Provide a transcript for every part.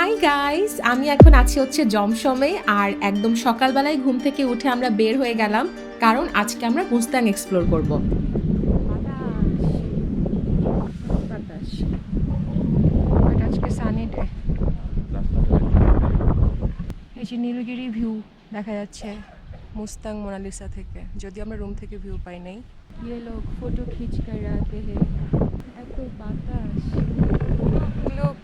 Hi guys আমি এখন আছি হচ্ছে জমসমে আর একদম সকালবেলায় ঘুম থেকে উঠে আমরা বের হয়ে গেলাম কারণ আজকে আমরা মুস্তাং এক্সপ্লোর করব বাতাস বাট আজকে সানি ডে এই যে নীলগিরি ভিউ দেখা যাচ্ছে মুস্তাং মোনালিসা থেকে যদি আমরা রুম থেকে ভিউ পাই নাই ये लोग फोटो खींच कर आते हैं এত বাতাস লোক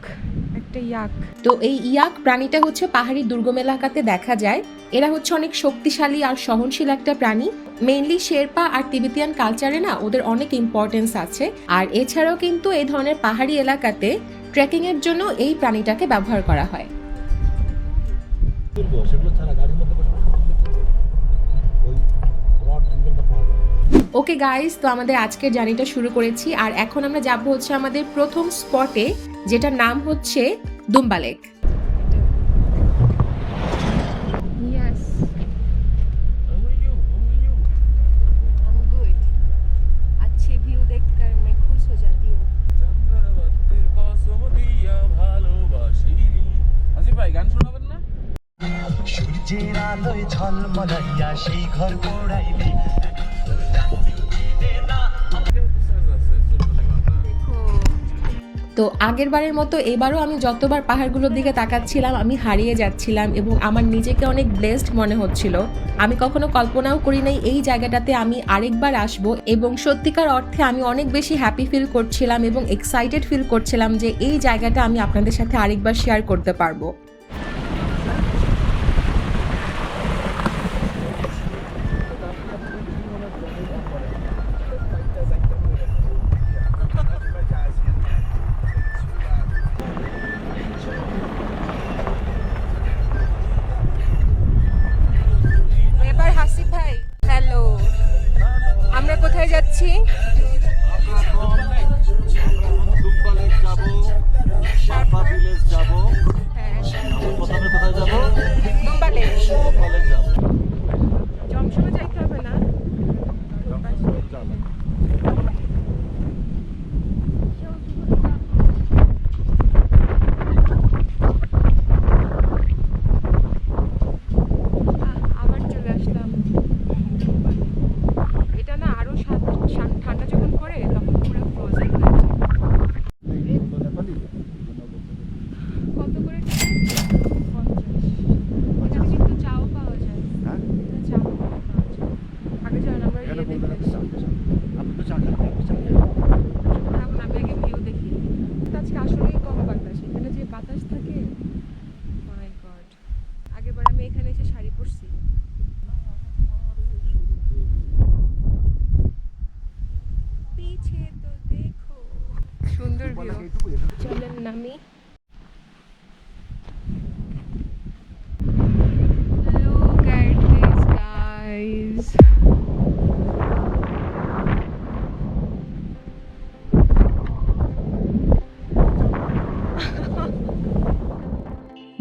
একটা ইয়াক। তো এই ইয়াক প্রাণীটা হচ্ছে পাহাড়ি দুর্গম এলাকাতে দেখা যায়। এরা হচ্ছে অনেক শক্তিশালী আর সহনশীল একটা প্রাণী। মেইনলি শেরপা আর তিবেতিয়ান কালচারে না ওদের অনেক ইম্পর্টেন্স আছে। আর এছাড়াও কিন্তু এই ধরনের পাহাড়ি এলাকাতে ট্রেকিং এর জন্য এই প্রাণীটাকে ব্যবহার করা হয়। ওকে গাইস তো আমাদের আজকের জার্নিটা শুরু করেছি। আর এখন আমরা যাব হচ্ছে আমাদের প্রথম স্পটে যেটার নাম হচ্ছে দুম্বালেক সূর্যের আলোয় ঝলমলাইয়া সেই ঘর পোড়াইলি তো আগের বারের মতো এবারও আমি যতবার পাহাড়গুলোর দিকে তাকাচ্ছিলাম, আমি হারিয়ে যাচ্ছিলাম এবং আমার নিজেকে অনেক ব্লেসড মনে হচ্ছিল। আমি কখনো কল্পনাও করি নাই এই জায়গাটাতে আমি আরেকবার আসব এবং সত্যিকার অর্থে আমি অনেক বেশি হ্যাপি ফিল করছিলাম এবং এক্সাইটেড ফিল করছিলাম যে এই জায়গাটা আমি আপনাদের সাথে আরেকবার শেয়ার করতে পারব। কোথায় যাচ্ছি যাব শারপা ভিলেজ যাব হ্যাঁ প্রথমে কোথায় যাব দুম্বালে দুম্বা লেক যাব জমসমে যাইতে হবে না আহ, আবার চলে আসলাম এটা না আরও সা- সা- ঠান্ডা যখন পড়ে তখন পুরো ফ্রোজেন কত করে টিকিট? পঞ্চাশ। এখানে কিন্তু চাও পাওয়া যায় হ্যাঁ এখানে চাও পাওয়া যায় আগে চলেন আমরা এখানে ইয়ে বলতে দেখে একটা আসি। আপনি তো চা খান আপনি চা খান এখন আমি আগে ভিউ দেখি তো আজকে আসলেই কম বাতাস এখানে যে বাতাস থাকে মাই গড আগেরবার আমি এখানে এসে শাড়ি পরছি পিছে তো দেখো সুন্দর ভিউ চলেন নামি Look at this guys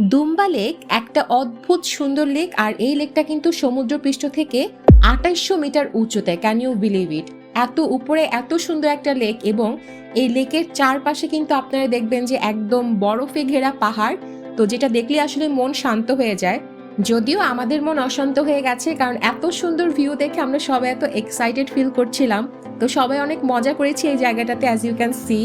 Dumba lake একটা অদ্ভুত সুন্দর লেক আর এই লেকটা কিন্তু সমুদ্রপৃষ্ঠ থেকে আঠাইশশো মিটার উচ্চতে ক্যান ইউ বিলিভ ইট এত উপরে এত সুন্দর একটা লেক এবং এই লেকের চারপাশে কিন্তু আপনারা দেখবেন যে একদম বরফে ঘেরা পাহাড়। তো যেটা দেখলে আসলে মন শান্ত হয়ে যায়। যদিও আমাদের মন অশান্ত হয়ে গেছে কারণ এত সুন্দর ভিউ দেখে আমরা সবাই এত এক্সাইটেড ফিল করছিলাম। তো সবাই অনেক মজা করেছি এই জায়গাটাতে অ্যাজ ইউ ক্যান সি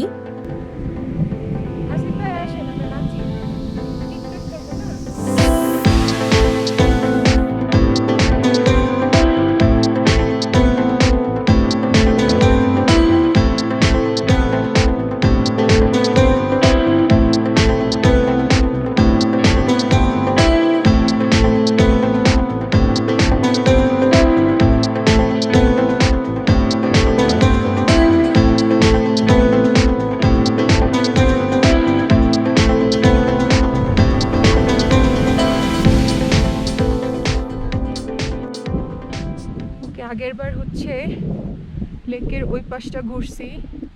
ঘুরছি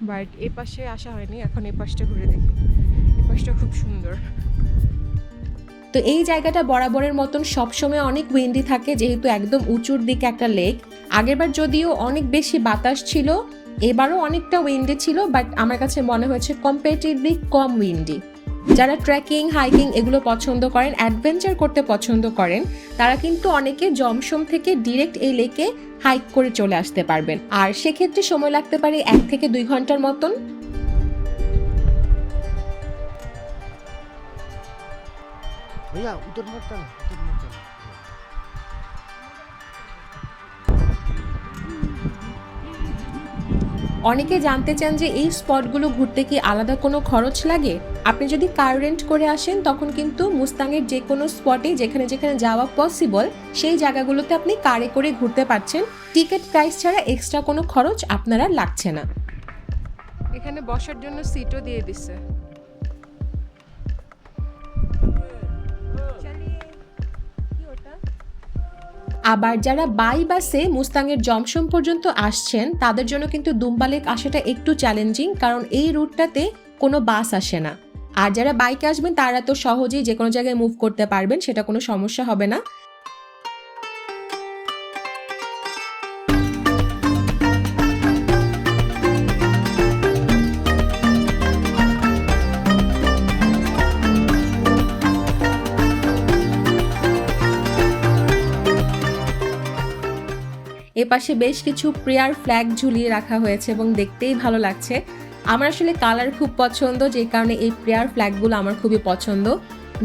বাট এ পাশে আসা হয়নি, এখন এ পাশটা ঘুরে দেখি। এ পাশটা খুব সুন্দর। তো এই জায়গাটা বরাবরের মতন সবসময় অনেক উইন্ডি থাকে, যেহেতু একদম উঁচুর দিকে একটা লেক আগেরবার যদিও অনেক বেশি বাতাস ছিল, এবারও অনেকটা উইন্ডি ছিল বাট আমার কাছে মনে হয়েছে কম্পারেটিভলি কম উইন্ডি যারা ট্রেকিং হাইকিং এগুলো পছন্দ করেন অ্যাডভেঞ্চার করতে পছন্দ করেন, তারা কিন্তু অনেকে জমসম থেকে ডিরেক্ট এই লেকে হাইক করে চলে আসতে পারবেন। আর সেক্ষেত্রে সময় লাগতে পারে এক থেকে দুই ঘণ্টার মতন। ভাইয়া উত্তর অনেকে জানতে চান যে এই স্পটগুলো ঘুরতে কি আলাদা কোনো খরচ লাগে? আপনি যদি কার রেন্ট করে আসেন, তখন কিন্তু মুস্তাঙের যে কোনো স্পটে যেখানে যেখানে যাওয়া পসিবল সেই জায়গাগুলোতে আপনি কারে করে ঘুরতে পারছেন। টিকিট প্রাইস ছাড়া এক্সট্রা কোনো খরচ আপনারা লাগছে না। এখানে বসার জন্য সিটও দিয়ে দিছে। আবার যারা বাই বাসে মুস্তাঙের জমসম পর্যন্ত আসছেন, তাদের জন্য কিন্তু দুম্বালেক আসাটা একটু চ্যালেঞ্জিং কারণ এই রুটটাতে কোনো বাস আসে না। আর যারা বাইকে আসবেন, তারা তো সহজেই যে কোনো জায়গায় মুভ করতে পারবেন, সেটা কোনো সমস্যা হবে না। এপাশে বেশ কিছু প্রেয়ার ফ্ল্যাগ ঝুলিয়ে রাখা হয়েছে এবং দেখতেই ভালো লাগছে। আমার আসলে কালার খুব পছন্দ, যে কারণে এই প্রেয়ার ফ্ল্যাগগুলো আমার খুবই পছন্দ।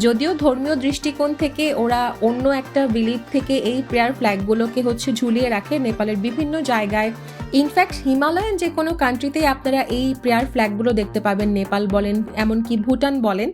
যদিও ধর্মীয় দৃষ্টিকোণ থেকে ওরা অন্য একটা বিলিভ থেকে এই প্রেয়ার ফ্ল্যাগগুলোকে হচ্ছে ঝুলিয়ে রাখে নেপালের বিভিন্ন জায়গায়। ইনফ্যাক্ট হিমালয়ান যে কোনো কান্ট্রিতেই আপনারা এই প্রেয়ার ফ্ল্যাগগুলো দেখতে পাবেন, নেপাল বলেন, এমনকি ভুটান বলেন।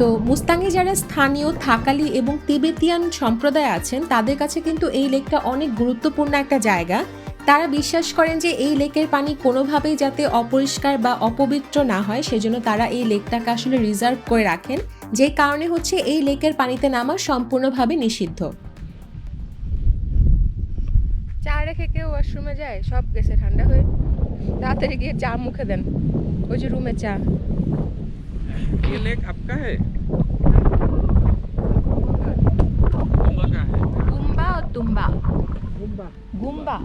তো মুস্তাঙ্গে যারা স্থানীয় থাকালি এবং তিবেতিয়ান সম্প্রদায় আছেন, তাদের কাছে কিন্তু এই লেকটা অনেক গুরুত্বপূর্ণ একটা জায়গা। তারা বিশ্বাস করেন যে এই লেকের পানি কোনোভাবেই যাতে অপরিষ্কার বা অপবিত্র না হয়, সেজন্য তারা এই লেকটাকে আসলে রিজার্ভ করে রাখেন, যে কারণে হচ্ছে এই লেকের পানিতে নামা সম্পূর্ণভাবে নিষিদ্ধ। চা রেখে কেউ ওয়াশরুমে যায়, সব গেছে ঠান্ডা হয়ে। তাড়াতাড়ি গিয়ে চা মুখে দেন, ওই যে রুমে চা। ये लेक आपका है कुंभा का है গুম্বা ও তুম্বা গুম্বা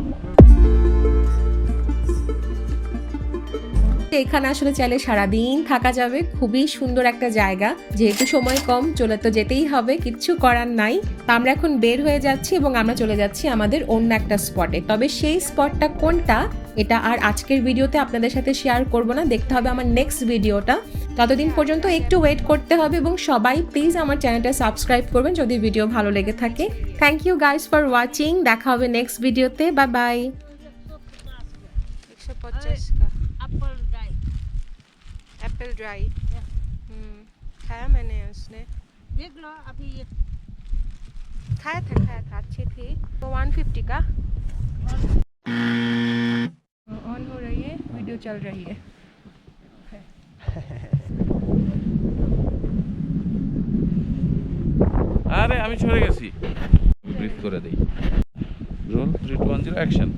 এখানে আসলে চাইলে সারাদিন থাকা যাবে খুবই সুন্দর একটা জায়গা যেহেতু সময় কম চলে তো যেতেই হবে কিচ্ছু করার নাই তো আমরা এখন বের হয়ে যাচ্ছি এবং আমরা চলে যাচ্ছি আমাদের অন্য একটা স্পটে তবে সেই স্পটটা কোনটা এটা আর আজকের ভিডিওতে আপনাদের সাথে শেয়ার করব না দেখতে হবে আমার নেক্সট ভিডিওটা ততদিন পর্যন্ত একটু ওয়েট করতে হবে এবং সবাই প্লিজ আমার চ্যানেলটা সাবস্ক্রাইব করবেন যদি ভিডিও ভালো লেগে থাকে thank you guys for watching দেখা হবে নেক্সট ভিডিওতে বাই বাই একশো পঞ্চাশ का apple dry. एप्पल ड्राई हम्म खाया मैंने उसने देख लो अभी ये खाया था खाया था अच्छी थी तो वन फिफ्टी का ऑन हो रही है वीडियो चल रही है আরে আমি সরে গেছি। ব্রিফ করে দিই। Roll three two one zero action